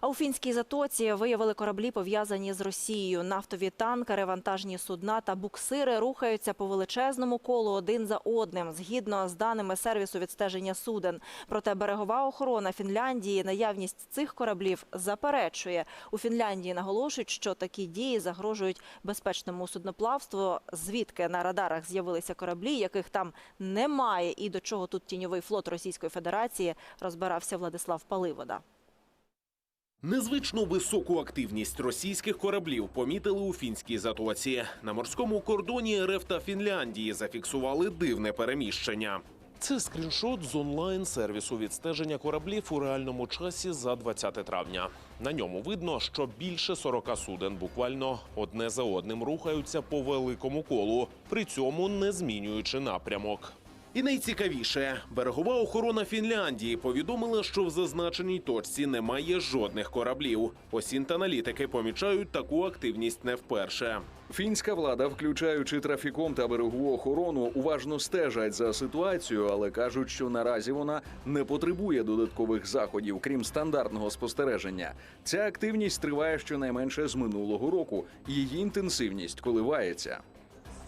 А у фінській затоці виявили кораблі, пов'язані з Росією. Нафтові танкери, вантажні судна та буксири рухаються по величезному колу один за одним, згідно з даними сервісу відстеження суден. Проте берегова охорона Фінляндії наявність цих кораблів заперечує. У Фінляндії наголошують, що такі дії загрожують безпечному судноплавству. Звідки на радарах з'явилися кораблі, яких там немає, і до чого тут тіньовий флот Російської Федерації, розбирався Владислав Паливода. Незвично високу активність російських кораблів помітили у фінській затоці. На морському кордоні РФ та Фінляндії зафіксували дивне переміщення. Це скріншот з онлайн-сервісу відстеження кораблів у реальному часі за 20 травня. На ньому видно, що більше 40 суден буквально одне за одним рухаються по великому колу, при цьому не змінюючи напрямок. І найцікавіше, берегова охорона Фінляндії повідомила, що в зазначеній точці немає жодних кораблів. Осінт-аналітики помічають таку активність не вперше. Фінська влада, включаючи трафіком та берегову охорону, уважно стежать за ситуацією, але кажуть, що наразі вона не потребує додаткових заходів, крім стандартного спостереження. Ця активність триває щонайменше з минулого року. Її інтенсивність коливається.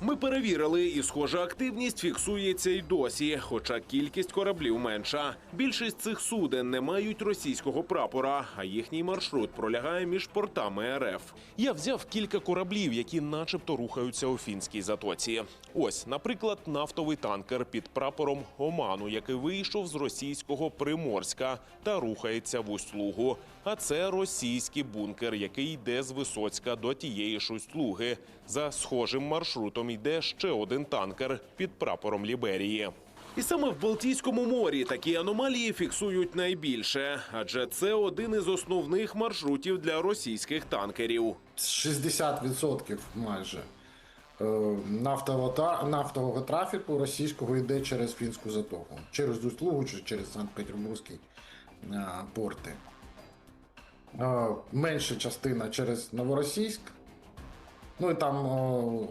Ми перевірили, і схожа активність фіксується й досі, хоча кількість кораблів менша. Більшість цих суден не мають російського прапора, а їхній маршрут пролягає між портами РФ. Я взяв кілька кораблів, які, начебто, рухаються у фінській затоці. Ось, наприклад, нафтовий танкер під прапором Оману, який вийшов з російського Приморська та рухається в Услугу. А це російський бункер, який йде з Висоцька до тієї ж Услуги. За схожим маршрутом йде ще один танкер під прапором Ліберії. І саме в Балтійському морі такі аномалії фіксують найбільше, адже це один із основних маршрутів для російських танкерів. 60% майже е, нафтового, нафтового трафіку російського йде через фінську затоку, через Услугу чи через Санкт-Петербурзький е, порти. Е, Менша частина через Новоросійськ. Ну і там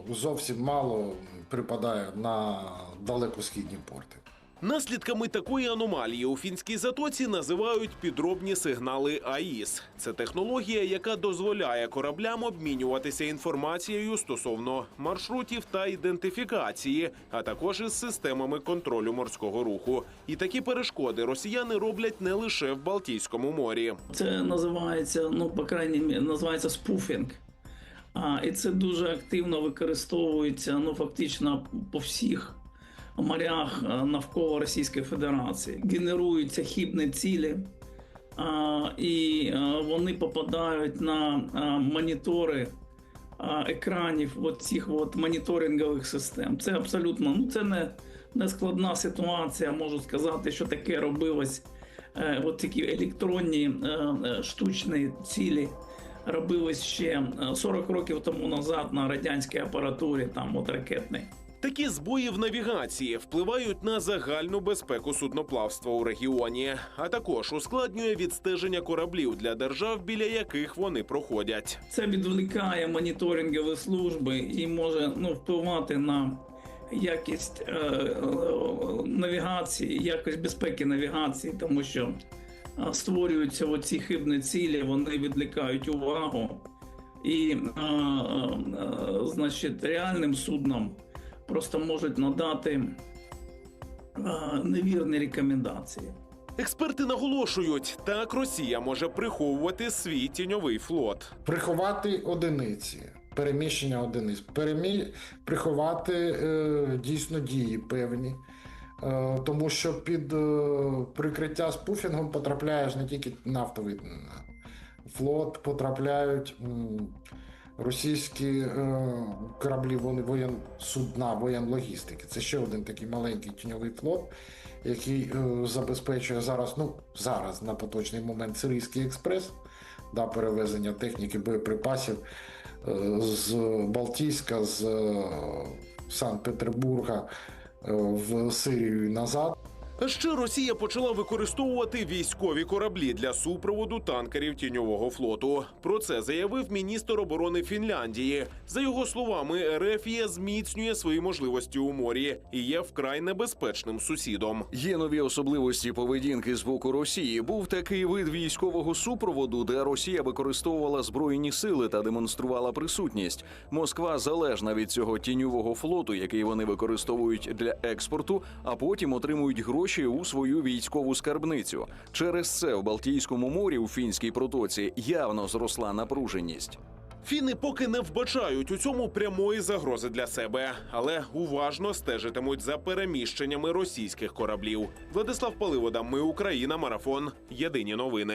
зовсім мало припадає на далекосхідні порти. Наслідками такої аномалії у фінській затоці називають підробні сигнали АІС. Це технологія, яка дозволяє кораблям обмінюватися інформацією стосовно маршрутів та ідентифікації, а також із системами контролю морського руху. І такі перешкоди росіяни роблять не лише в Балтійському морі. Це називається, ну, по крайній мірі, називається спуфінг. А, і це дуже активно використовується ну, фактично по всіх морях навколо Російської Федерації. Генеруються хібні цілі, а, і а, вони попадають на а, монітори екранів от цих от моніторингових систем. Це абсолютно ну, це не, не складна ситуація. Можу сказати, що таке робилось. Е, от такі електронні е, е, штучні цілі робились ще е, 40 років тому назад на радянській апаратурі, там от ракетний. Такі збої в навігації впливають на загальну безпеку судноплавства у регіоні, а також ускладнює відстеження кораблів для держав, біля яких вони проходять. Це відволікає моніторингові служби і може ну, впливати на якість е, е, навігації, якість безпеки навігації, тому що е, створюються оці хибні цілі, вони відвлікають увагу. І, е, е, значить, реальним суднам просто можуть надати е, невірні рекомендації. Експерти наголошують, так Росія може приховувати свій тіньовий флот. Приховати одиниці, переміщення одиниць, перемі... приховати е, дійсно дії певні. Е, тому що під е, прикриття спуфінгом потрапляєш не тільки нафтовий флот, потрапляють російські е, кораблі, воєн судна, воєнлогістики. Це ще один такий маленький тіньовий флот, який забезпечує зараз, ну зараз на поточний момент Сирійський експрес да, перевезення техніки, боєприпасів з Балтійська, з Санкт-Петербурга в Сирію назад. Ще Росія почала використовувати військові кораблі для супроводу танкерів тіньового флоту. Про це заявив міністр оборони Фінляндії. За його словами, РФ зміцнює свої можливості у морі і є вкрай небезпечним сусідом. Є нові особливості поведінки з боку Росії. Був такий вид військового супроводу, де Росія використовувала збройні сили та демонструвала присутність. Москва залежна від цього тіньового флоту, який вони використовують для експорту, а потім отримують гроші у свою військову скарбницю. Через це в Балтійському морі у фінській протоці явно зросла напруженість. Фіни поки не вбачають у цьому прямої загрози для себе, але уважно стежитимуть за переміщеннями російських кораблів. Владислав Паливода, ми Україна, марафон. Єдині новини.